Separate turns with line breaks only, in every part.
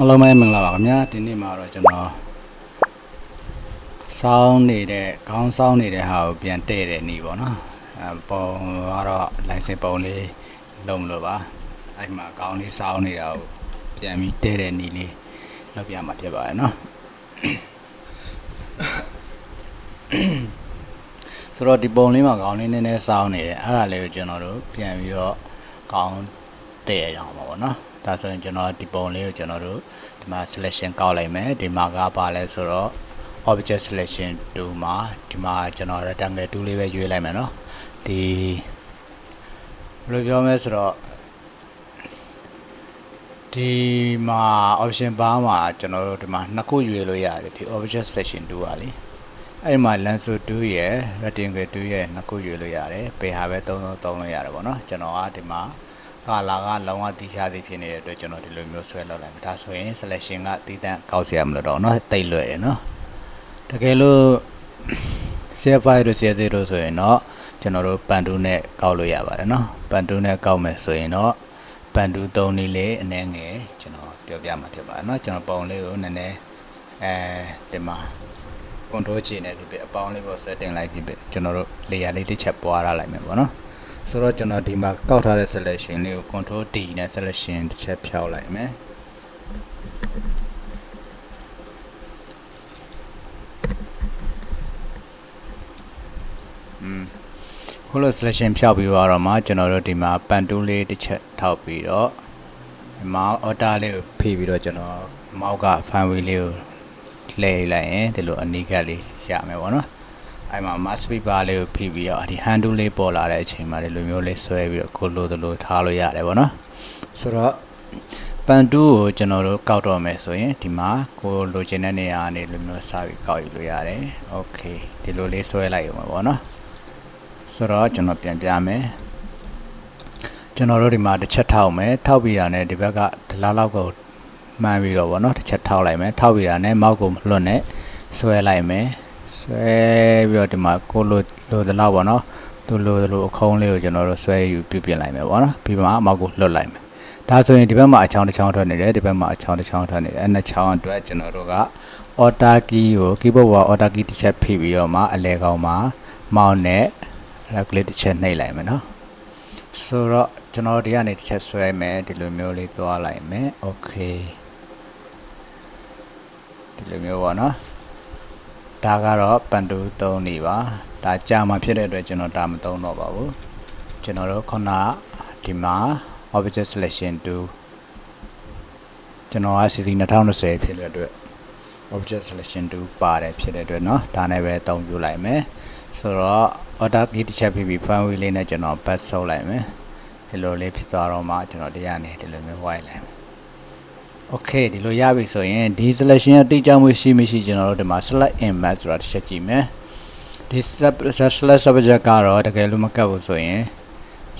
အားလုံးပဲမင်္ဂလာပါခင်ဗျာဒီနေ့မှာတော့ကျွန်တော်စောင်းနေတဲ့ခေါင်းစောင်းနေတဲ့ဟာကိုပြန်တဲ့တဲ့နေ့ပေါ့နော်အဲပုံကတော့ license ပုံလေးလုံးမလို့ပါအဲ့မှာခေါင်းလေးစောင်းနေတာကိုပြန်ပြီးတဲ့တဲ့နေ့လေးလောက်ပြမှာဖြစ်ပါတယ်နော်ဆိုတော့ဒီပုံလေးမှာခေါင်းလေးနည်းနည်းစောင်းနေတယ်အဲ့ဒါလေးကိုကျွန်တော်တို့ပြန်ပြီးတော့ခေါင်းတဲ့ရအောင်ပါပေါ့နော် ဒါဆိုရင်ကျွန်တော်ဒီပုံလေးကိုကျွန်တော်တို့ဒီမှာ selection ကောက်လိုက်မယ်ဒီမှာကပါလဲဆိုတော့ object selection 2မှာဒီမှာကျွန်တော် rectangle 2လေးပဲရွေးလိုက်မယ်နော်ဒီဘယ်လိုပြောမလဲဆိုတော့ဒီမှာ option bar မှာကျွန်တော်တို့ဒီမှာနှစ်ခုရွေးလို့ရတယ်ဒီ object selection 2ပါလေအဲ့ဒီမှာ lanso 2ရယ် rectangle 2ရယ်နှစ်ခုရွေးလို့ရတယ်ဘယ်ဟာပဲသုံးသုံးသုံးလို့ရတယ်ပေါ့နော်ကျွန်တော်ကဒီမှာ ကာလာကလုံးဝတီးခြားသည်ဖြစ်နေတဲ့အတွက်ကျွန်တော်ဒီလိုမျိုးဆွဲလောက်လိုက်မယ်ဒါဆိုရင် selection ကတည်တံ့ကောက်စရာမလိုတော့เนาะတိတ်လွယ်ရယ်เนาะတကယ်လို့ CF5 တို့ CF0 တို့ဆိုရင်တော့ကျွန်တော်တို့ပန်တူးနဲ့ကောက်လို့ရပါတယ်เนาะပန်တူးနဲ့ကောက်မယ်ဆိုရင်တော့ပန်တူး၃နည်းလေးအနည်းငယ်ကျွန်တော်ပြောပြမှာဖြစ်ပါတယ်เนาะကျွန်တော်ပုံလေးကိုနည်းနည်းအဲဒီမှာ control ချနေပြီအပေါင်းလေးကို setting လိုက်ပြီကျွန်တော်တို့ layer လေးတစ်ချက်ပွားရလိုက်မယ်ပေါ့နော် ဆိုတော့ကျွန်တော်ဒီမှာကောက်ထားတဲ့ selection လေးကို control D နဲ့ selection တစ်ချက်ဖြောက်လိုက်မယ်อืมခုလို selection ဖြောက်ပြီးတော့မှကျွန်တော်တို့ဒီမှာ pan tool လေးတစ်ချက်ထောက်ပြီးတော့ဒီမှာ order လေးကိုဖိပြီးတော့ကျွန်တော်မောက်က file လေးကိုလှည့်လိုက်ရင်ဒီလိုအနိကလေးရမယ်ပေါ့နော် အဲ့မှာ mass paper လေးကိုဖိပြီးတော့ဒီ handle လေးပေါ်လာတဲ့အချိန်မှာဒီလိုမျိုးလေးဆွဲပြီးတော့ကိုလိုသလိုထားလို့ရတယ်ဗောနော်ဆိုတော့ပန်တူးကိုကျွန်တော်တို့ကောက်တော့မယ်ဆိုရင်ဒီမှာကိုလိုချင်တဲ့နေရာကနေလိုမျိုးစပြီးကောက်ယူလို့ရတယ်။ Okay ဒီလိုလေးဆွဲလိုက်ရုံပဲပေါ့နော်။ဆိုတော့ကျွန်တော်ပြန်ပြမယ်။ကျွန်တော်တို့ဒီမှာတစ်ချက်ထောက်မယ်။ထောက်ပြီးတာနဲ့ဒီဘက်ကဒလားလောက်ကိုမှန်းပြီးတော့ပေါ့နော်တစ်ချက်ထောက်လိုက်မယ်။ထောက်ပြီးတာနဲ့မောက်ကိုမလွတ်နဲ့ဆွဲလိုက်မယ်။ ဆွဲပြီးတော့ဒီမှာကိုလိုလိုသလောက်ဗောနော်သူလိုလိုအခုံးလေးကိုကျွန်တော်တို့ဆွဲယူပြုပြင်လိုက်မယ်ဗောနော်ပြီးမှမောက်ကိုလွတ်လိုက်မယ်ဒါဆိုရင်ဒီဘက်မှာအချောင်းတစ်ချောင်းထွက်နေတယ်ဒီဘက်မှာအချောင်းတစ်ချောင်းထွက်နေတယ်အဲ့နှစ်ချောင်းအတွက်ကျွန်တော်တို့က order key ကို keyboard ပေါ် order key တစ်ချက်ဖိပြီးတော့မှအလဲကောင်မှာ mouse နဲ့ regulate တစ်ချက်နှိပ်လိုက်မယ်နော်ဆိုတော့ကျွန်တော်ဒီကနေတစ်ချက်ဆွဲမယ်ဒီလိုမျိုးလေးသွားလိုက်မယ် okay ဒီလိုမျိုးပေါ့နော် ဒါကတော့ပန်တူ3နေပါဒါကြာမှဖြစ်တဲ့အတွက်ကျွန်တော်ဒါမသုံးတော့ပါဘူးကျွန်တော်တို့ခုနဒီမှာ object selection 2ကျွန်တော်က CC 2020ဖြစ်တဲ့အတွက် object selection 2ပါတယ်ဖြစ်တဲ့အတွက်เนาะဒါနဲ့ပဲအသုံးပြုလိုက်မယ်ဆိုတော့ order key တစ်ချက်ပြီးပြီး file လေးနဲ့ကျွန်တော် back ဆုပ်လိုက်မယ်ဒီလိုလေးဖြစ်သွားတော့မှကျွန်တော်တရားနေဒီလိုမျိုး white လိုက်မယ် okay ဒီလိုရပြီဆိုရင်ဒီ selection အတိအကျမှုရှိမရှိကျွန်တော်တို့ဒီမှာ select in map ဆိုတာတစ်ချက်ကြည့်မယ်ဒီ select subject ကတော့တကယ်လို့မကတ်ဘူးဆိုရင်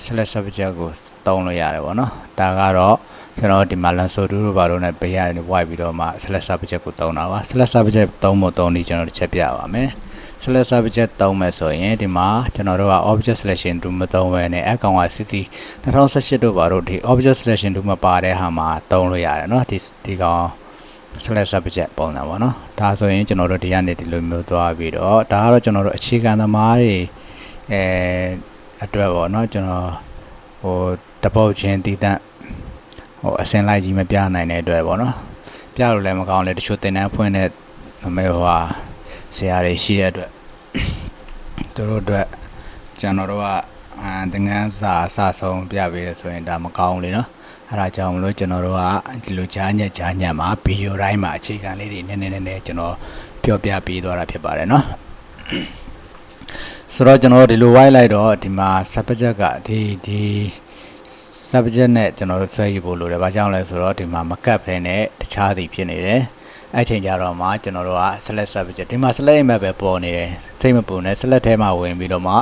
select subject ကိုတုံးလို့ရတယ်ပေါ့နော်ဒါကတော့ကျွန်တော်ဒီမှာ lanso 2တို့ဘာလို့ ਨੇ ပေးရတယ် white ပြီးတော့မှ select subject ကိုတုံးတာပါ select subject တုံးဖို့တုံးနေကျွန်တော်တစ်ချက်ပြပါမယ် select subject တုံးမယ်ဆိုရင်ဒီမှာကျွန်တော်တို့က object selection 2မတုံးဘဲနဲ့အကောင်က CC 2018တို့ဘာလို့ဒီ object selection 2မပါတဲ့ဟာမှာတုံးလို့ရတယ်เนาะဒီဒီကောင် select subject ပုံစံပေါ့နော်ဒါဆိုရင်ကျွန်တော်တို့ဒီကနေဒီလိုမျိုးသွားပြီးတော့ဒါကတော့ကျွန်တော်တို့အခြေခံသမားတွေအဲအတွက်ပေါ့နော်ကျွန်တော်ဟိုတပုတ်ချင်းတည်တံ့ဟိုအစင်လိုက်ကြီးမပြနိုင်တဲ့အတွက်ပေါ့နော်ပြလို့လည်းမကောင်းလေတချို့တင်တန်းဖွင့်တဲ့မေဟိုဟာ ဆရာတွေရှိတဲ့အတွက်သူတို့အတွက်ကျွန်တော်တို့ကအာတင်ငန်းစာအစဆုံးပြပေးရဆိုရင်ဒါမကောင်းလေနော်အဲဒါကြောင့်မလို့ကျွန်တော်တို့ကဒီလိုကြားညက်ကြားညက်မှာဗီဒီယိုတိုင်းမှာအခြေခံလေးတွေနည်းနည်းနည်းနည်းကျွန်တော်ပြောပြပေးသွားတာဖြစ်ပါတယ်နော်ဆိုတော့ကျွန်တော်တို့ဒီလို white လိုက်တော့ဒီမှာ subject ကဒီဒီ subject နဲ့ကျွန်တော်တို့ဆွဲယူဖို့လိုတယ်။ဘာကြောင့်လဲဆိုတော့ဒီမှာမကတ်ဖဲနဲ့တခြားစီဖြစ်နေတယ်။ အဲ့ချိန်ကြတော့မှကျွန်တော်တို့က select subject ဒီမှာ select image ပဲပေါ်နေတယ်။စိတ်မပူနဲ့ select ထဲမှာဝင်ပြီးတော့မှ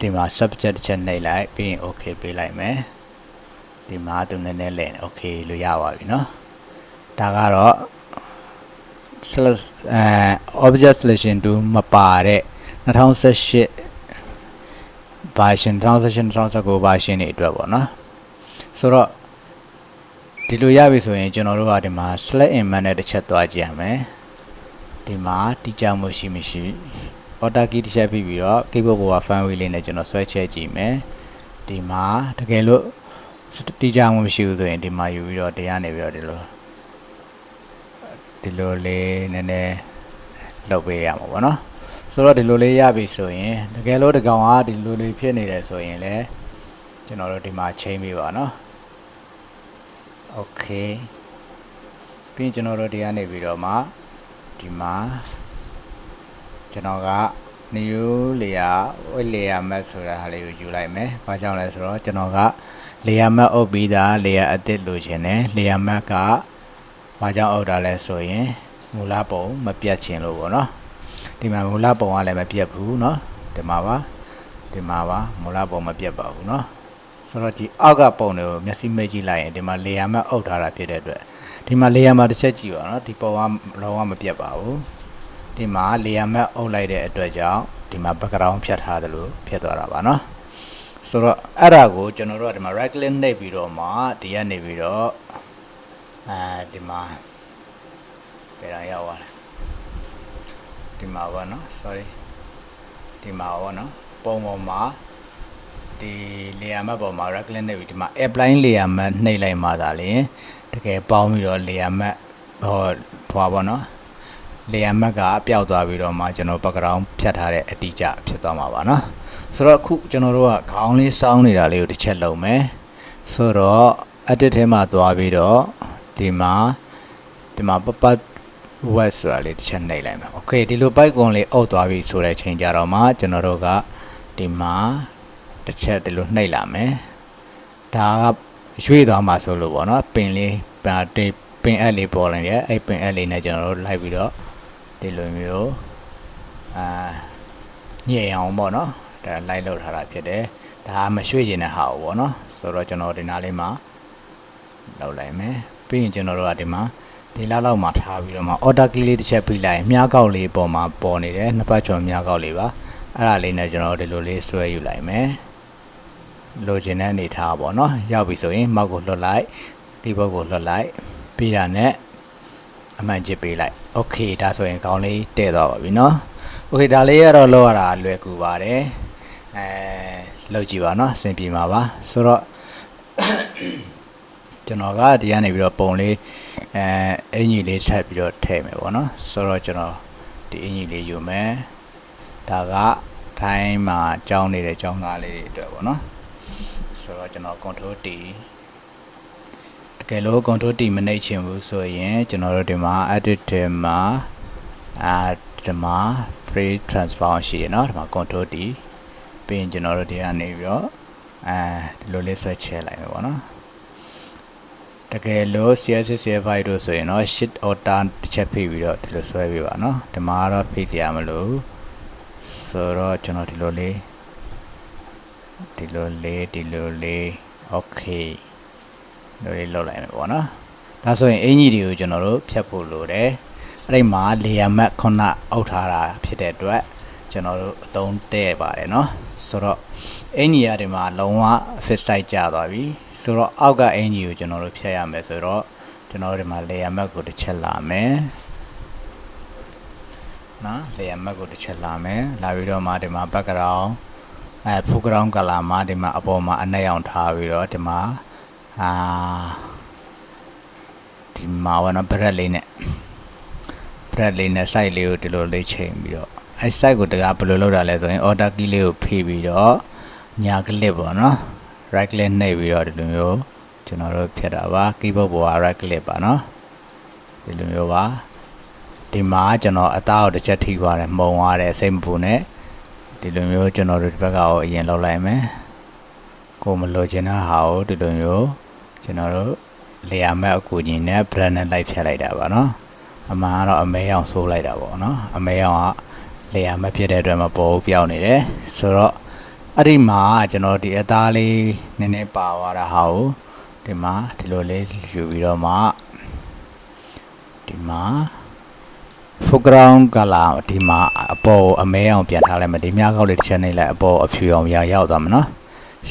ဒီမှာ subject တစ်ချက်နှိပ်လိုက်ပြီးရင် okay ပေးလိုက်မယ်။ဒီမှာသူနည်းနည်းလဲ okay လို့ရပါပြီနော်။ဒါကတော့ select အဲ object selection 2မပါတဲ့2018 version 2018 2019 version တွေအတွက်ပေါ့နော်ဆိုတော့ ဒီဒီလိုရပြီဆိုရင်ကျွန်တော်တို့ကဒီမှာ select in man နဲ့တစ်ချက်သွားကြည့်ရမယ်ဒီမှာတိကျမှုရှိမရှိ order key တစ်ချက်ပြီးပြီးတော့ keyboard ပေါ်က fan wheel လေးနဲ့ကျွန်တော်ဆွဲချက်ကြည့်မယ်ဒီမှာတကယ်လို့တိကျမှုမရှိဘူးဆိုရင်ဒီမှာယူပြီးတော့တရားနေပြီးတော့ဒီလိုဒီလိုလေးနည်းနည်းလုပ်ပေးရမှာပေါ့နော်ဆိုတော့ဒီလိုလေးရပြီဆိုရင်တကယ်လို့ဒီကောင်ကဒီလိုလေးဖြစ်နေတယ်ဆိုရင်လည်းကျွန်တော်တို့ဒီမှာချိန်ပေးပါနော် okay ပြီးရင်ကျွန်တော်တို့ဒီကနေပြီးတော့မှဒီမှာကျွန်တော်က new layer with layer map ဆိုတာဟာလေးကိုယူလိုက်မယ်။ဘာကြောင့်လဲဆိုတော့ကျွန်တော်က layer map အုပ်ပြီးသား layer အသစ်လိုချင်တယ်။ layer map ကဘာကြောင့်အုပ်တာလဲဆိုရင်မူလပုံမပြတ်ချင်လို့ပေါ့နော်။ဒီမှာမူလပုံကလည်းမပြတ်ဘူးเนาะဒီမှာပါဒီမှာပါမူလပုံမပြတ်ပါဘူးเนาะ ဆိုတော့ဒီအောက်ကပုံတွေကိုမျက်စိမိတ်ကြည့်လိုက်ရင်ဒီမှာ layer မှအုပ်ထားတာဖြစ်တဲ့အတွက်ဒီမှာ layer မှာတစ်ချက်ကြည့်ပါနော်ဒီပုံကလုံးဝမပြတ်ပါဘူးဒီမှာ layer မှအုပ်လိုက်တဲ့အတွက်ကြောင့်ဒီမှာ background ဖြတ်ထားသလိုဖြတ်သွားတာပါနော်ဆိုတော့အဲ့ဒါကိုကျွန်တော်တို့ကဒီမှာ right click နှိပ်ပြီးတော့မှဒီကနေပြီးတော့အဲဒီမှာပြန်ရောက်သွားတယ်ဒီမှာပါနော် sorry ဒီမှာပါနော်ပုံပေါ်မှာ ဒီ layer map ပေါ်မှာ right click နဲ့ပြီးဒီမှာ apply layer map နှိပ်လိုက်မှသာလေတကယ်ပေါင်းပြီးတော့ layer map ဟောထွားပေါ့နော် layer map ကပျောက်သွားပြီးတော့မှကျွန်တော် background ဖြတ်ထားတဲ့အတိအကျဖြစ်သွားမှာပါနော်ဆိုတော့အခုကျွန်တော်တို့ကခေါင်းလေးစောင်းနေတာလေးကိုတစ်ချက်လုံးမယ်ဆိုတော့ edit ထဲမှာသွားပြီးတော့ဒီမှာဒီမှာပပ web ဆိုတာလေးတစ်ချက်နှိပ်လိုက်မယ်။ Okay ဒီလို byte ကွန်လေးအုပ်သွားပြီဆိုတဲ့အချိန်ကြတော့မှကျွန်တော်တို့ကဒီမှာ တစ်ချက်ဒီလိုနှိပ်လာမယ်။ဒါကရွေ့သွားမှာဆိုလို့ပေါ့နော်။ပင်လေးပါတေးပင်အက်လေးပေါ်လာရဲ့အဲ့ပင်အက်လေးနဲ့ကျွန်တော်တို့လိုက်ပြီးတော့ဒီလိုမျိုးအာညင်အောင်ပေါ့နော်။ဒါလိုက်လောက်ထားတာဖြစ်တယ်။ဒါမရွှေ့ကျင်တဲ့ဟာပေါ့နော်။ဆိုတော့ကျွန်တော်ဒီနားလေးမှာလောက်လိုက်မယ်။ပြီးရင်ကျွန်တော်တို့ကဒီမှာဒီလောက်လောက်မှာထားပြီးတော့မှ order key လေးတစ်ချက်ပြီးလိုက်မြားကောက်လေးပေါ်မှာပေါ်နေတယ်နှစ်ပတ်ကျော်မြားကောက်လေးပါအဲ့ဒါလေးနဲ့ကျွန်တော်ဒီလိုလေးဆွဲယူလိုက်မယ် လိုချင်တဲ့အနေထားပေါ့နော်ရောက်ပြီဆိုရင်မောက်ကိုလွတ်လိုက်ဒီဘက်ကိုလွတ်လိုက်ပြီးတာနဲ့အမှန်ချစ်ပေးလိုက် okay ဒါဆိုရင်ခေါင်းလေးတဲ့သွားပါပြီနော် okay ဒါလေးကတော့လောက်ရတာလွယ်ကူပါတယ်အဲလောက်ကြည့်ပါနော်အဆင်ပြေမှာပါဆိုတော့ကျွန်တော်ကဒီကနေပြီးတော့ပုံလေးအဲအင်ကြီးလေးထပ်ပြီးတော့ထည့်မယ်ပေါ့နော်ဆိုတော့ကျွန်တော်ဒီအင်ကြီးလေးယူမယ်ဒါကထိုင်းမှာကြောင်းနေတဲ့ကြောင်းသားလေးတွေအတွက်ပေါ့နော် ဆိုတော့ကျွန်တော် control T အကယ်လို့ control T မနှိပ်ချင်ဘူးဆိုရင်ကျွန်တော်တို့ဒီမှာ edit ထဲမှာအဲဒီမှာ free transform ရှိရနော်ဒီမှာ control T ပြီးရင်ကျွန်တော်တို့ဒီကနေပြီးတော့အဲဒီလိုလေးဆွဲချဲလိုက်မှာပေါ့နော်တကယ်လို့ CSS server တို့ဆိုရင်တော့ shift or turn တစ်ချက်ဖိပြီးတော့ဒီလိုဆွဲပြပါနော်ဒီမှာကတော့ဖိစရာမလိုဆိုတော့ကျွန်တော်ဒီလိုလေး ဒီလိုလေးဒီလိုလေး okay လိုလေးလောက်လိုက်မယ်ပေါ့နော်ဒါဆိုရင်အင်ကြီးတွေကိုကျွန်တော်တို့ဖြတ်ဖို့လိုတယ်အဲ့ဒီမှာ layer map ခုနအုပ်ထားတာဖြစ်တဲ့အတွက်ကျွန်တော်တို့အသုံးတဲ့ပါတယ်เนาะဆိုတော့အင်ကြီးရဒီမှာလုံးဝ fix type ကျသွားပြီဆိုတော့အောက်ကအင်ကြီးကိုကျွန်တော်တို့ဖြတ်ရမယ်ဆိုတော့ကျွန်တော်တို့ဒီမှာ layer map ကိုတစ်ချက်လာမယ်နော် layer map ကိုတစ်ချက်လာမယ်လာပြီးတော့မှဒီမှာ background အဲ foreground color မှာဒီမှာအပေါ်မှာအနက်ရောင်ထားပြီးတော့ဒီမှာအာဒီမှာဝနော် bread လေးနဲ့ bread လေးနဲ့ site လေးကိုဒီလိုလေးချိန်ပြီးတော့အဲ site ကိုတကားဘယ်လိုလုပ်တာလဲဆိုရင် order key လေးကိုဖိပြီးတော့ညာ click ပေါ့နော် right click နှိပ်ပြီးတော့ဒီလိုမျိုးကျွန်တော်တို့ဖြတ်တာပါ keyboard ပေါ်က right click ပါနော်ဒီလိုမျိုးပါဒီမှာကျွန်တော်အသားကိုတစ်ချက်ထိသွားတယ်မှုံသွားတယ်စိတ်မပူနဲ့ ဒီလိုမျိုးကျွန်တော်တို့ဒီဘက်ကရောအရင်လောက်လိုက်မယ်ကိုမလိုချင်တဲ့ဟာကိုဒီလိုမျိုးကျွန်တော်တို့လေယာမဲ့အကူကြီးနဲ့ brand နဲ့လိုက်ဖြတ်လိုက်တာပါနော်အမှန်ကတော့အမဲရောင်ဆိုးလိုက်တာပေါ့နော်အမဲရောင်ကလေယာမဲ့ဖြစ်တဲ့အတွက်မပေါ်ဘူးပြောင်းနေတယ်ဆိုတော့အဲ့ဒီမှာကျွန်တော်ဒီအသားလေးနည်းနည်းပါသွားတာဟာကိုဒီမှာဒီလိုလေးယူပြီးတော့မှဒီမှာ foreground color ဒီမှာအပေါ်အမဲအောင်ပြန်ထားလိုက်မယ်ဒီမြကောက်လေးတစ်ချက်နှိပ်လိုက်အပေါ်အဖြူအောင်ရရောက်သွားမှာနော်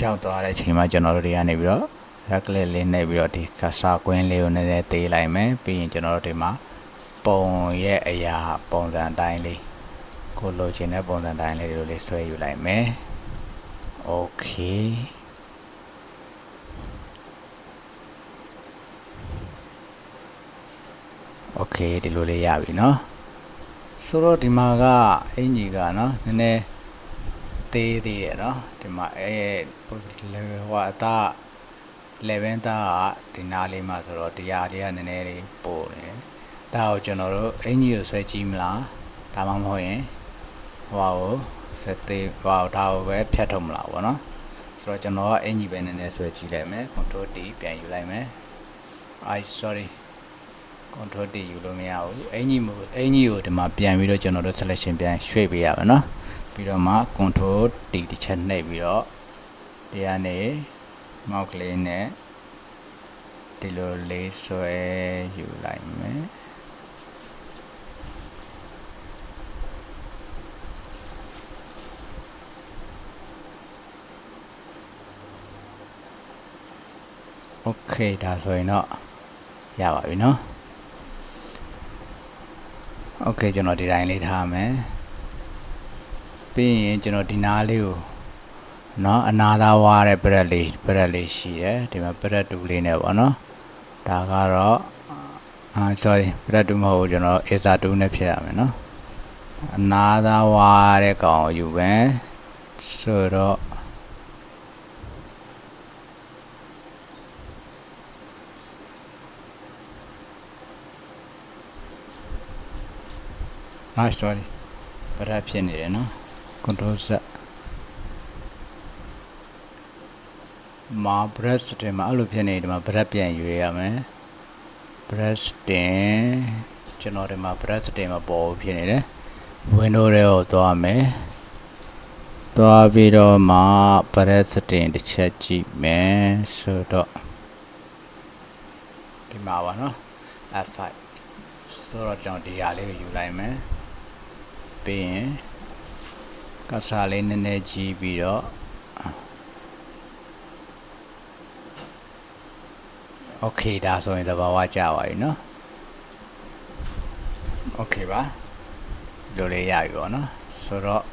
ရောက်သွားတဲ့အချိန်မှာကျွန်တော်တို့တွေကနေပြီးတော့ right click လေးနှိပ်ပြီးတော့ဒီ cursor ကွင်းလေးကိုနည်းနည်းသေးလိုက်မယ်ပြီးရင်ကျွန်တော်တို့ဒီမှာပုံရဲ့အရာပုံစံအတိုင်းလေးကိုလိုချင်တဲ့ပုံစံတိုင်းလေးတွေကိုလေးဆွဲယူလိုက်မယ် okay โอเคဒီလိုလေးရပြီเนาะ ဆိုတော့ဒီမှာကအင်ကြီးကနော်နည်းနည်းသေးသေးရနော်ဒီမှာအဲ level ဟိုအသား level သားကဒီနားလေးမှာဆိုတော့တရားလေးကနည်းနည်းလေးပို့တယ်ဒါကိုကျွန်တော်တို့အင်ကြီးကိုဆွဲကြည့်မလားဒါမှမဟုတ်ရင်ဟိုကိုစက်သေးဟိုဒါကိုပဲဖြတ်ထုတ်မလားဗောနော်ဆိုတော့ကျွန်တော်ကအင်ကြီးပဲနည်းနည်းဆွဲကြည့်လိုက်မယ် control T ပြန်ယူလိုက်မယ် I sorry control D ယူလို့မရဘူးအင်ကြီးမို့အင်ကြီးကိုဒီမှာပြန်ပြီးတော့ကျွန်တော်တို့ selection ပြန်ရွှေ့ပေးရမယ်နော်ပြီးတော့မှ control D တစ်ချက်နှိပ်ပြီးတော့ဒီကနေမောက်ကလေးနဲ့ဒီလိုလေးဆွဲယူလိုက်မယ် โอเคဒါဆိုရင်တော့ရပါပြီเนาะ โอเคကျွန်တော်ဒီတိုင်းလေးထားမယ်ပြီးရင်ကျွန်တော်ဒီနားလေးကိုเนาะအနာသားဝါတဲ့ပရက်လေးပရက်လေးရှိတယ်ဒီမှာပရက်တူလေးနဲ့ပေါ့เนาะဒါကတော့အာ sorry ပရက်တူမဟုတ်ဘူးကျွန်တော် ASA 2နဲ့ဖြစ်ရမယ်เนาะအနာသားဝါတဲ့ကောင်ကိုယူပဲဆိုတော့ ah sorry ပရက်ဖြစ်နေတယ်နော် control z မာ breast တင်မှာအဲ့လိုဖြစ်နေဒီမှာ breast ပြန်ရွေးရမယ် breast တင်ကျွန်တော်ဒီမှာ breast တင်မှာပေါ်ဖြစ်နေတယ် window တွေကိုသွားမယ်သွားပြီးတော့မှ breast တင်တစ်ချက်ကြည့်မယ်ဆိုတော့ဒီမှာပါနော် F5 ဆိုတော့ကျွန်တော်ဒီဟာလေးကိုယူလိုက်မယ် ပြီးရင်ကစားလေးနည်းနည်းကြီးပြီးတော့โอเคဒါဆိုရင်သဘာဝကျပါပြီเนาะโอเคပါလိုလေးရပြီပေါ့เนาะဆိုတော့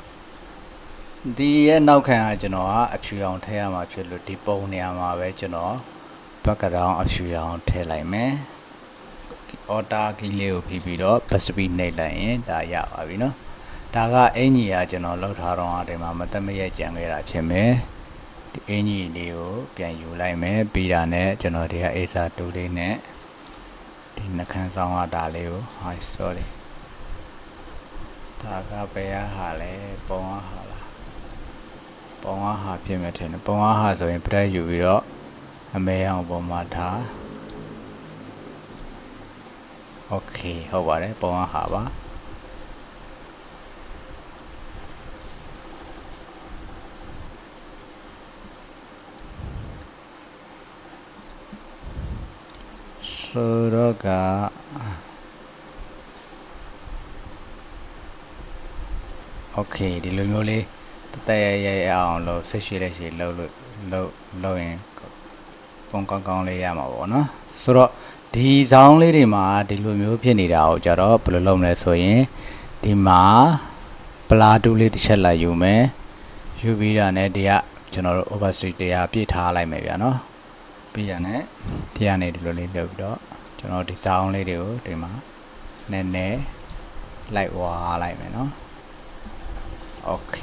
ဒီရဲ့နောက်ခံကကျွန်တော်ကအဖြူအောင်ထည့်ရမှာဖြစ်လို့ဒီပုံနေရာမှာပဲကျွန်တော် background အဖြူအောင်ထည့်လိုက်မယ် order key လေးကိုဖိပြီးတော့ recipe နှိပ်လိုက်ရင်ဒါရပါပြီเนาะ ဒါကအင်ကြီးကကျွန်တော်လောက်ထားတော့အချိန်မှာမသက်မရက်ကြံခဲ့တာဖြစ်မယ်ဒီအင်ကြီးလေးကိုပြန်ယူလိုက်မယ်ပြီးတာနဲ့ကျွန်တော်ဒီက ASA 2လေးနဲ့ဒီနှခမ်းဆောင်ရတာလေးကို hi sorry ဒါကဘယ်ဟာလဲပုံအားဟာလားပုံအားဟာဖြစ်မယ်ထင်တယ်ပုံအားဟာဆိုရင် press ယူပြီးတော့အမဲအောင်ပုံမှာထားโอเคဟုတ်ပါတယ်ပုံအားဟာပါ ဆိုတော့ကโอเคဒီလိုမျိုးလေးတတရရရအောင်လို့ဆက်ရှိလက်ရှိလှုပ်လို့လှုပ်လှုပ်ရင်ပုံကောင်းကောင်းလေးရမှာပေါ့နော်ဆိုတော့ဒီဇောင်းလေးတွေမှာဒီလိုမျိုးဖြစ်နေတာကိုကြတော့ဘယ်လိုလုပ်မလဲဆိုရင်ဒီမှာပလာတူလေးတစ်ချက်လိုက်ယူမယ်ယူပြီးတာနဲ့ဒီကကျွန်တော်တို့ opacity တရားပြည့်ထားလိုက်မယ်ဗျာနော် ပြီးရနဲ့ဒီကနေဒီလိုလေးလုပ်ပြီးတော့ကျွန်တော်ဒီဇောင်းလေးတွေကိုဒီမှာနည်းနည်းလိုက်ဝါလိုက်မယ်နော်โอเค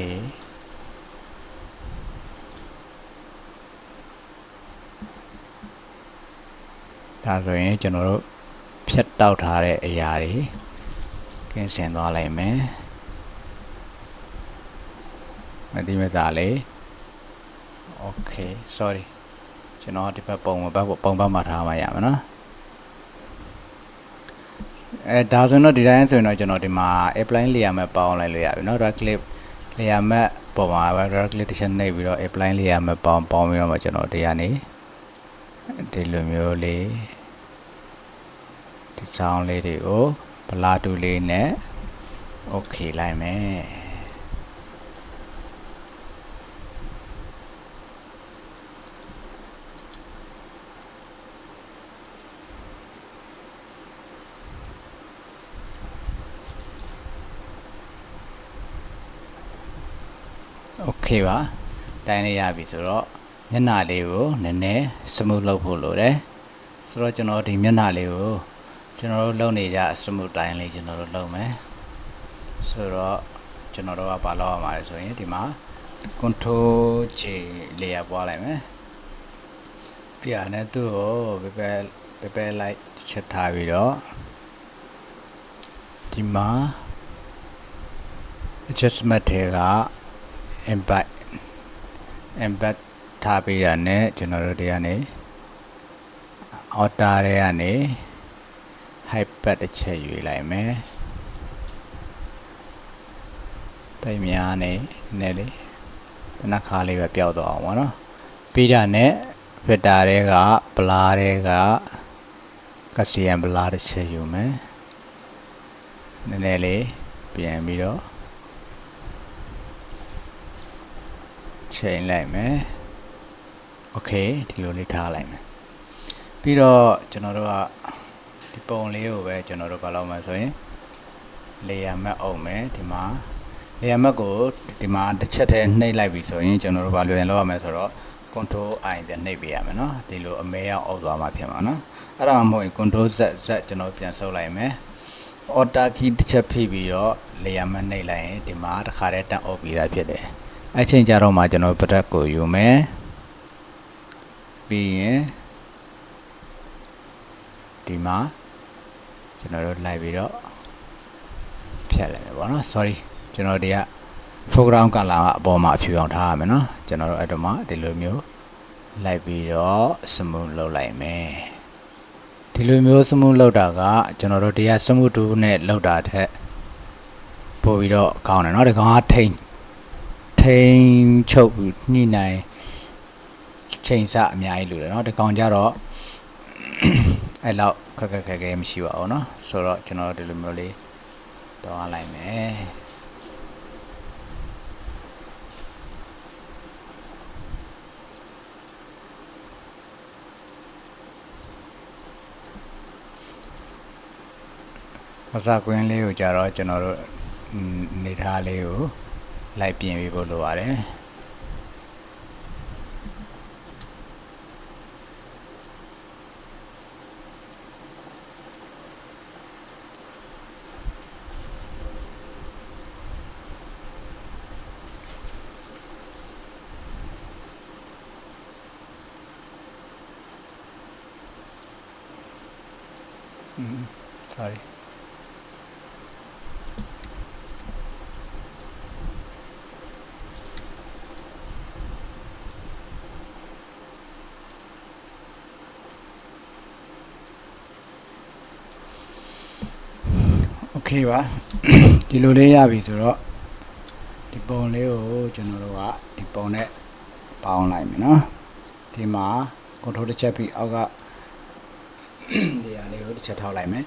ဒါဆိုရင်ကျွန်တော်တို့ဖြတ်တောက်ထားတဲ့အရာတွေကင်းစင်သွားလိုက်မယ်မတိမတာလေ okay sorry ကျွန်တော်ဒီဘက်ပုံဘက်ပုံဘက်မှာထားမှရမှာနော်အဲဒါဆိုတော့ဒီတိုင်းဆိုရင်တော့ကျွန်တော်ဒီမှာ apply layer map ပေါင်းလိုက်လို့ရပြီเนาะ right click layer map ပေါ်မှာပဲ right click တစ်ချက်နှိပ်ပြီးတော့ apply layer map ပေါင်းပေါင်းပြီးတော့မှကျွန်တော်တရားနေဒီလိုမျိုးလေးဒီချောင်းလေးတွေကိုဗလာတူလေးနဲ့ okay လိုက်မယ် okay ပါတိုင်းလေးရပြီဆိုတော့မျက်နှာလေးကိုနည်းနည်း smooth လုပ်ဖို့လိုတယ်ဆိုတော့ကျွန်တော်ဒီမျက်နှာလေးကိုကျွန်တော်တို့လုပ်နေကြ smooth တိုင်းလေးကျွန်တော်တို့လုပ်မယ်ဆိုတော့ကျွန်တော်တို့ကဘာလုပ်ရမှာလဲဆိုရင်ဒီမှာ control J layer ပွားလိုက်မယ်ပြရတဲ့သူ့ကိုပဲပဲပဲလိုက်ချက်ထားပြီးတော့ဒီမှာ adjustment တွေက embed embed ထားပေးရနဲ့ကျွန်တော်တို့တွေကနေ outer တွေကနေ hyper တစ်ချက်ယူလိုက်မယ်တိတ်များနေနည်းလေးတနခါလေးပဲပျောက်တော့အောင်ပါနော်ပြီးတာနဲ့ filter တွေက blur တွေကကစီယန် blur တစ်ချက်ယူမယ်နည်းနည်းလေးပြန်ပြီးတော့ ချိန်လိုက်မယ်โอเคဒီလိုလေးထားလိုက်မယ်ပြီးတော့ကျွန်တော်တို့ကဒီပုံလေးကိုပဲကျွန်တော်တို့ဘာလုပ်မလဲဆိုရင် layer map အုပ်မယ်ဒီမှာ layer map ကိုဒီမှာတစ်ချက်တည်းနှိပ်လိုက်ပြီဆိုရင်ကျွန်တော်တို့ဘာလွယ်လောက်ရမယ်ဆိုတော့ control i ပြန်နှိပ်ပေးရမယ်เนาะဒီလိုအမဲရောက်အုပ်သွားမှာဖြစ်မှာเนาะအဲ့ဒါမှမဟုတ်ရင် control z z ကျွန်တော်ပြန်ဆုပ်လိုက်မယ် order key တစ်ချက်ဖိပြီးတော့ layer map နှိပ်လိုက်ရင်ဒီမှာတစ်ခါတည်းတန်အုပ်ပြီးသားဖြစ်တယ် အဲ့ချိန်ကြတော့မှကျွန်တော် product ကိုယူမယ်ပြီးရင်ဒီမှာကျွန်တော်တို့လိုက်ပြီးတော့ဖြတ်လိုက်မယ်ပေါ့နော် sorry ကျွန်တော်တွေက foreground color ကအပေါ်မှာအဖြူအောင်ထားရမယ်နော်ကျွန်တော်တို့အဲ့တော့မှဒီလိုမျိုးလိုက်ပြီးတော့ smooth လုပ်လိုက်မယ်ဒီလိုမျိုး smooth လုပ်တာကကျွန်တော်တို့တရား smooth တူနဲ့လုပ်တာထက်ပို့ပြီးတော့ကောင်းတယ်เนาะဒီကောင်ကထိန် ထိန်ချုပ်ညှိနှိုင်းချိန်ဆအများကြီးလိုတယ်เนาะဒီကောင်ကြတော့အဲ့လောက်ခက်ခက်ခဲခဲမရှိပါဘူးเนาะဆိုတော့ကျွန်တော်တို့ဒီလိုမျိုးလေးတော့လိုက်မယ်အစာကွင်းလေးကိုကြတော့ကျွန်တော်တို့နေထားလေးကို လိုက်ပြင်ပြီးဖို့လိုပါတယ်อืม sorry okay ပါဒီလိုလေးရပြီဆိုတော့ဒီပုံလေးကိုကျွန်တော်တို့ကဒီပုံနဲ့ပေါင်းလိုက်မယ်နော်ဒီမှာ control တစ်ချက်ပြီးအောက်ကနေရာလေးကိုတစ်ချက်ထောက်လိုက်မယ်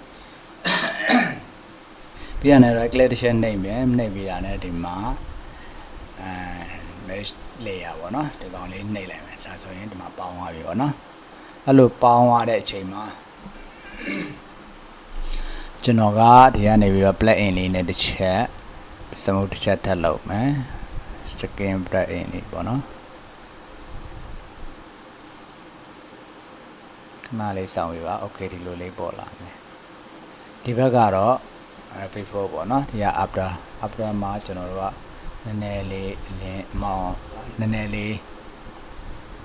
ပြီးရနေတော့ clear တစ်ချက်နှိပ်မယ်နှိပ်ပြီးတာနဲ့ဒီမှာအဲ mesh layer ပေါ့နော်ဒီကောင်လေးနှိပ်လိုက်မယ်ဒါဆိုရင်ဒီမှာပေါင်းသွားပြီပေါ့နော်အဲ့လိုပေါင်းသွားတဲ့အချိန်မှာ ကျွန်တော်ကဒီကနေပြီးတော့ plug in လေးနဲ့တစ်ချက် smooth တစ်ချက်ထပ်လုပ်မယ် second plug in လေးပေါ့နော်ခဏလေးစောင့်ပြပါ okay ဒီလိုလေးပေါ်လာမယ်ဒီဘက်ကတော့ before ပေါ့နော်ဒီက after after မှာကျွန်တော်တို့ကနည်းနည်းလေးလင်းမောင်းနည်းနည်းလေး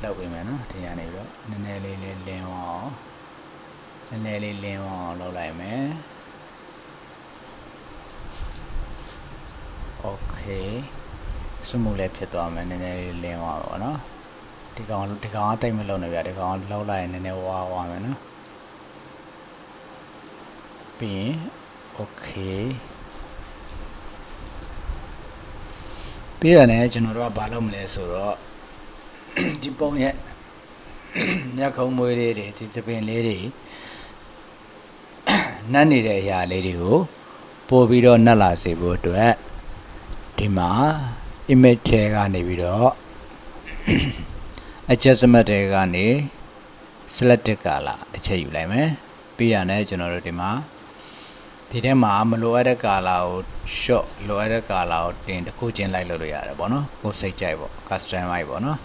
လောက်ပေးမယ်နော်ဒီကနေပြီးတော့နည်းနည်းလေးလေးလင်းအောင်နည်းနည်းလေးလင်းအောင်လုပ်လိုက်မယ် okay စမှုလည်းဖြစ်သွားမယ်နည်းနည်းလေးလင်းသွားပါတော့နော်ဒီကောင်ဒီကောင်ကတိတ်မလုံးနေပြဒီကောင်လှုပ်လိုက်ရင်နည်းနည်းဝါဝါမယ်နော်ပြီးရင် okay ပြီးရတယ်ကျွန်တော်တို့ကဘာလုပ်မလဲဆိုတော့ဒီပုံရဲ့ညခုံမွေးလေးတွေဒီစပင်လေးတွေနတ်နေတဲ့အရာလေးတွေကိုပို့ပြီးတော့နတ်လာစေဖို့အတွက် ဒီမှာ image ထဲကနေပြီးတော့ adjustment တွေကနေ selected color တစ်ချက်ယူလိုက်မယ်ပြီးရတဲ့ကျွန်တော်တို့ဒီမှာဒီထဲမှာမလိုအပ်တဲ့ကာလာကို short လိုအပ်တဲ့ကာလာကိုတင်တစ်ခုချင်းလိုက်လုပ်လို့ရတယ်ပေါ့နော်ကိုယ်စိတ်ကြိုက်ပေါ့ customize ပေါ့နော်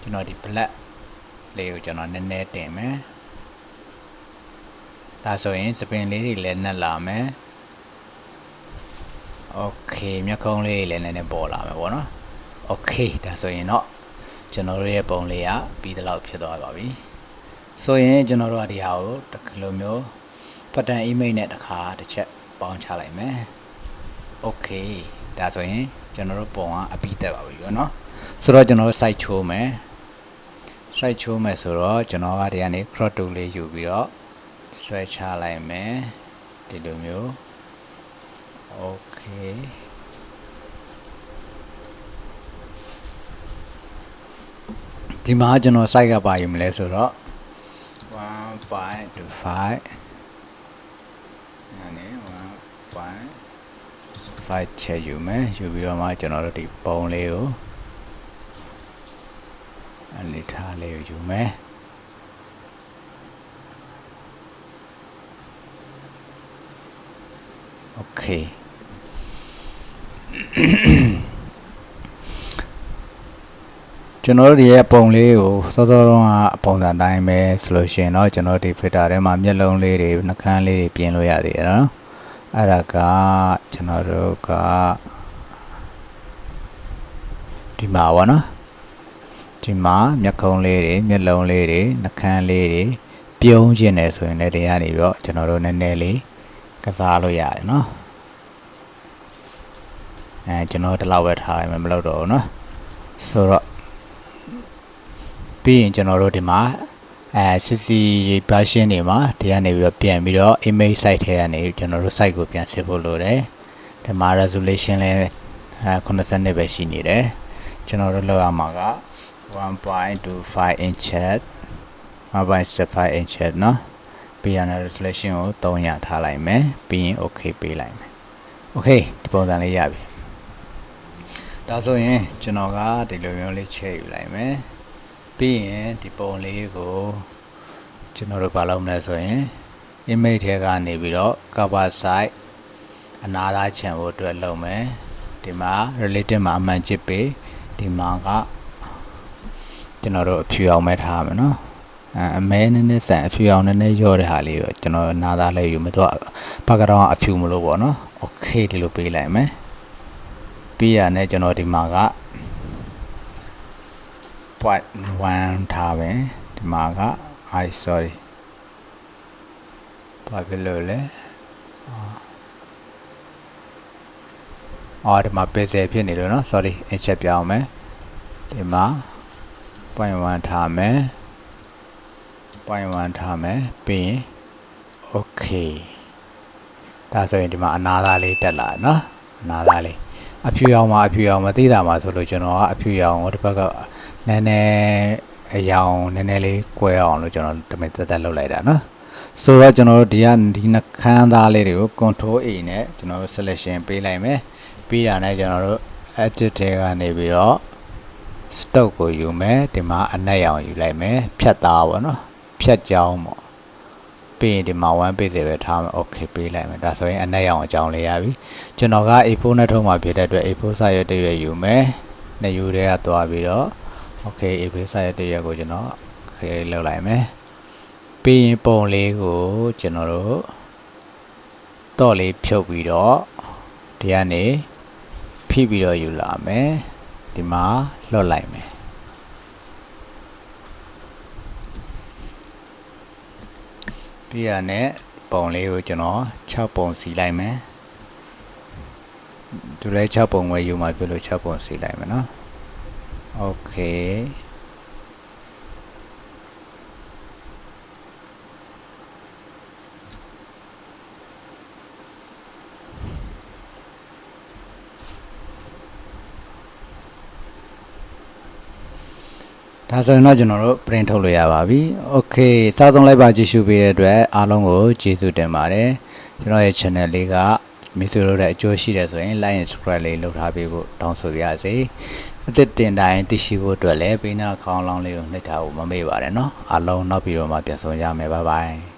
ကျွန်တော်ဒီ black လေးကိုကျွန်တော်နည်းနည်းတင်မယ်ဒါဆိုရင်စပင်လေးတွေလည်းနှက်လာမယ် โอเคမျက်ခုံးလေးတွေလည်းနည်းနည်းပေါ်လာမယ်ပေါ့နော်โอเคဒါဆိုရင်တော့ကျွန်တော်တို့ရဲ့ပုံလေးကပြီးတဲ့လောက်ဖြစ်သွားပါပြီဆိုရင်ကျွန်တော်တို့ကဒီဟာကိုတစ်ခါလိုမျိုးပတ်တန် image နဲ့တစ်ခါတစ်ချက်ပေါင်းချလိုက်မယ်โอเคဒါဆိုရင်ကျွန်တော်တို့ပုံကအပြီးတက်ပါပြီပေါ့နော်ဆိုတော့ကျွန်တော်တို့ site ချိုးမယ် site ချိုးမယ်ဆိုတော့ကျွန်တော်ကဒီကနေ crop tool လေးယူပြီးတော့ဆွဲချလိုက်မယ်ဒီလိုမျိုး okay ဒီမှာကျွန်တော် site ကပါယူမလဲဆိုတော့1.25နာနေ1.5ချက်ယူမယ်ယူပြီးတော့မှကျွန်တော်တို့ဒီပုံလေးကိုအနေထားလေးကိုယူမယ်โอเค ကျွန်တော်တို့ဒီရဲ့ပုံလေးကိုစောစောတုန်းကပုံစံတိုင်းပဲဆိုလို့ရှိရင်တော့ကျွန်တော်ဒီ filter ထဲမှာမျက်လုံးလေးတွေနှာခမ်းလေးတွေပြင်လို့ရသေးတယ်နော်အဲ့ဒါကကျွန်တော်တို့ကဒီမှာပါနော်ဒီမှာမျက်ခုံးလေးတွေမျက်လုံးလေးတွေနှာခမ်းလေးတွေပြုံးကျင်တယ်ဆိုရင်လည်းတရားနေပြီးတော့ကျွန်တော်တို့နည်းနည်းလေးကစားလို့ရတယ်နော် အဲကျွန်တော်ဒီလောက်ပဲထားရမယ်မလုပ်တော့ဘူးနော်ဆိုတော့ပြီးရင်ကျွန်တော်တို့ဒီမှာအဲ CC version တွေမှာဒီကနေပြီးတော့ပြန်ပြီးတော့ image site ထဲကနေကျွန်တော်တို့ site ကိုပြန်စစ်ဖို့လိုတယ်ဒီမှာ resolution လည်းအဲ80ပဲရှိနေတယ်ကျွန်တော်တို့လောက်ရမှာက1.25 inch 1.75 inch เนาะပြီးရင် resolution ကို300ထားလိုက်မယ်ပြီးရင် okay ပေးလိုက်မယ် okay ဒီပုံစံလေးရပြီ ဒါဆိုရင်ကျွန်တော်ကဒီလိုမျိုးလေးချိန်ယူလိုက်မယ်ပြီးရင်ဒီပုံလေးကိုကျွန်တော်တို့ဘာလုပ်မလဲဆိုရင် image ထဲကနေပြီးတော့ cover site အနာသားချန်ဖို့အတွက်လုပ်မယ်ဒီမှာ related မှာအမှန်ချစ်ပေးဒီမှာကကျွန်တော်တို့အဖြူအောင်မဲထားမှာနော်အမဲနည်းနည်းဆန်အဖြူအောင်နည်းနည်းရော့တဲ့ဟာလေးကိုကျွန်တော်အနာသားလေးယူမယ်သူက background အဖြူမလို့ပေါ့နော် okay ဒီလိုပေးလိုက်မယ် ပြီးရနဲ့ကျွန်တော်ဒီမှာက point 1ထားပဲဒီမှာက i sorry ဘာဖြစ်လို့လဲအော်ဒီမှာပယ်ဆယ်ဖြစ်နေလို့နော် sorry အချက်ပြောင်းမယ်ဒီမှာ point 1ထားမယ် point 1ထားမယ်ပြီးရင် okay ဒါဆိုရင်ဒီမှာအနာသားလေးတက်လာနော်အနာသားလေး အဖြူရောင်မှာအဖြူရောင်မသိတာမှာဆိုလို့ကျွန်တော်ကအဖြူရောင်ကိုတစ်ဘက်ကနည်းနည်းအယောင်နည်းနည်းလေးကွဲအောင်လို့ကျွန်တော်တမင်တက်တက်လုပ်လိုက်တာနော်ဆိုတော့ကျွန်တော်တို့ဒီကဒီနှခမ်းသားလေးတွေကို control A နဲ့ကျွန်တော်တို့ selection ပေးလိုက်မယ်ပြီးတာနဲ့ကျွန်တော်တို့ edit ထဲကနေပြီးတော့ stock ကိုယူမယ်ဒီမှာအနက်ရောင်ယူလိုက်မယ်ဖြတ်သားပေါ့နော်ဖြတ်ကြောင်းပေါ့ ပြီးရင်ဒီမှာ1 page ပဲထားမယ် okay ပေးလိုက်မယ်ဒါဆိုရင်အနက်ရောင်အကြောင်းလေးရပြီကျွန်တော်က A4 နဲ့ထုံးမှာဖြစ်တဲ့အတွက် A4 စာရွက်တစ်ရွက်ယူမယ်နှစ်ယူတွေကသွားပြီးတော့ okay A4 စာရွက်တစ်ရွက်ကိုကျွန်တော်ခေလောက်လိုက်မယ်ပြီးရင်ပုံလေးကိုကျွန်တော်တို့တော့လေးဖြုတ်ပြီးတော့ဒီကနေဖိပြီးတော့ယူလာမယ်ဒီမှာလွတ်လိုက်မယ် ပြီးရနဲ့ပုံလေးကိုကျွန်တော်6ပုံစီလိုက်မယ်သူလည်း6ပုံဝယ်ယူမှာပြလို့6ပုံစီလိုက်မယ်နော်โอเค ဒါဆိုရင်တော့ကျွန်တော်တို့ print ထုတ်လို့ရပါပြီ။ Okay စားသုံးလိုက်ပါကြည့်ရှုပေးတဲ့အတွက်အားလုံးကိုကျေးဇူးတင်ပါတယ်။ကျွန်တော်ရဲ့ channel လေးကမိတ်ဆွေတို့တဲ့အကျိုးရှိတယ်ဆိုရင် like and subscribe လေးလုပ်ထားပေးဖို့တောင်းဆိုပါရစေ။အသစ်တင်တိုင်းသိရှိဖို့အတွက်လည်းပေးနာခေါင်းလောင်းလေးကိုနှိပ်ထားဖို့မမေ့ပါနဲ့နော်။အားလုံးနောက်ပြီးတော့မှပြန်ဆောင်ကြမယ်။ Bye bye